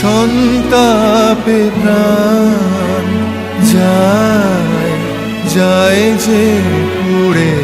সন্তাপে প্রাণ যায় যায় যে পুড়ে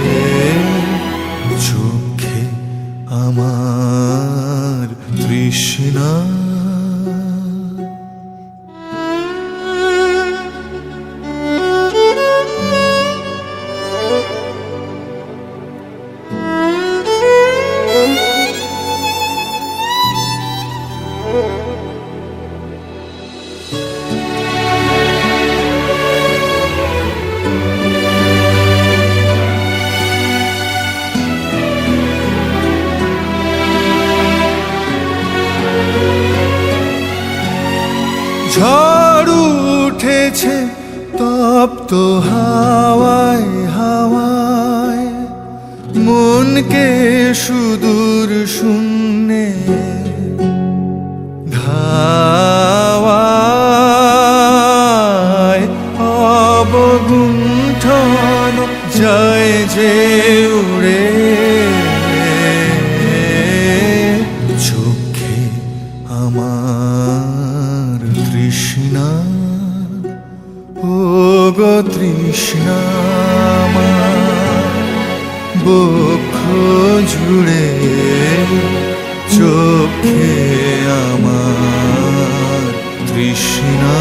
ঝড় উঠেছে তপ্ত হাওয়ায় হাওয়ায়। মনকে সুদূর শূন্যে তৃষ্ণা ও গো তৃষ্ণা বক্ষ জুড়ে চোখে আমার তৃষ্ণা।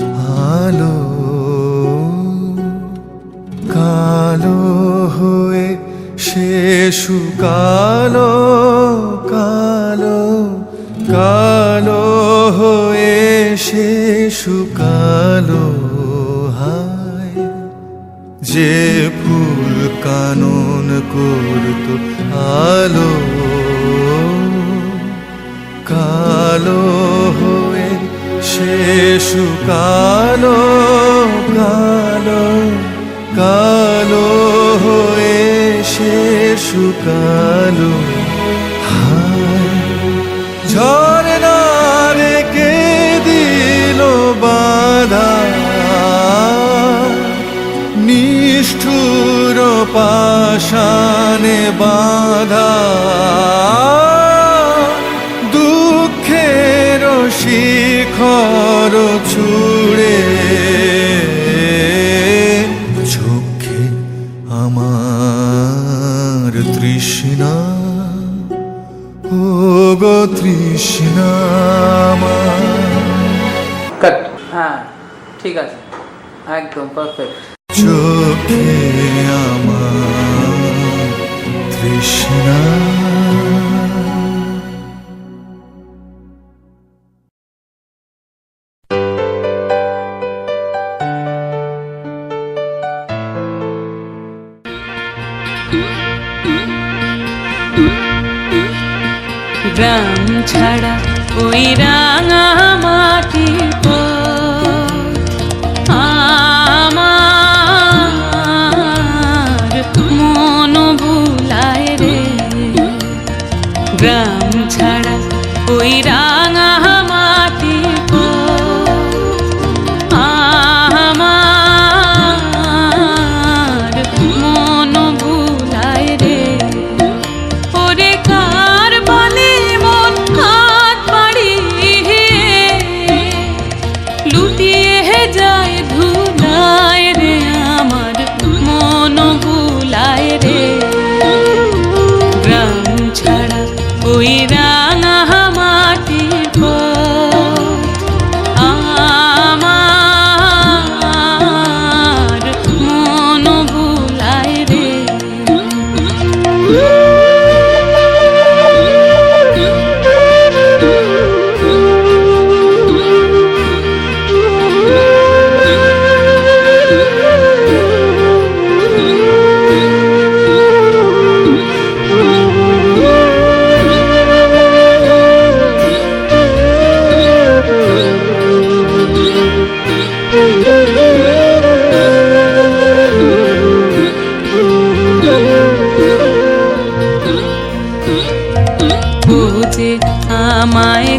আলো, কালো হয়ে সে শুকালো, কালো কালো হয়ে সে শুকালো, হায়। যে ফুল কানন করত আলো, কালো সে শুকালো কালো কালো হয়ে সে শুকালো বাধা? নিষ্ঠুর পাশানে বাধা। দুঃখের শিখর ছুড়ে। চোখে আমার তৃষ্ণা ও গো তৃষ্ণা আমার। কাট হ্যাঁ ঠিক আছে। একদম পারফেক্ট চোখে আমার তৃষ্ণা। গ্রাম ছাড়া ওই রাঙা আমার আমায়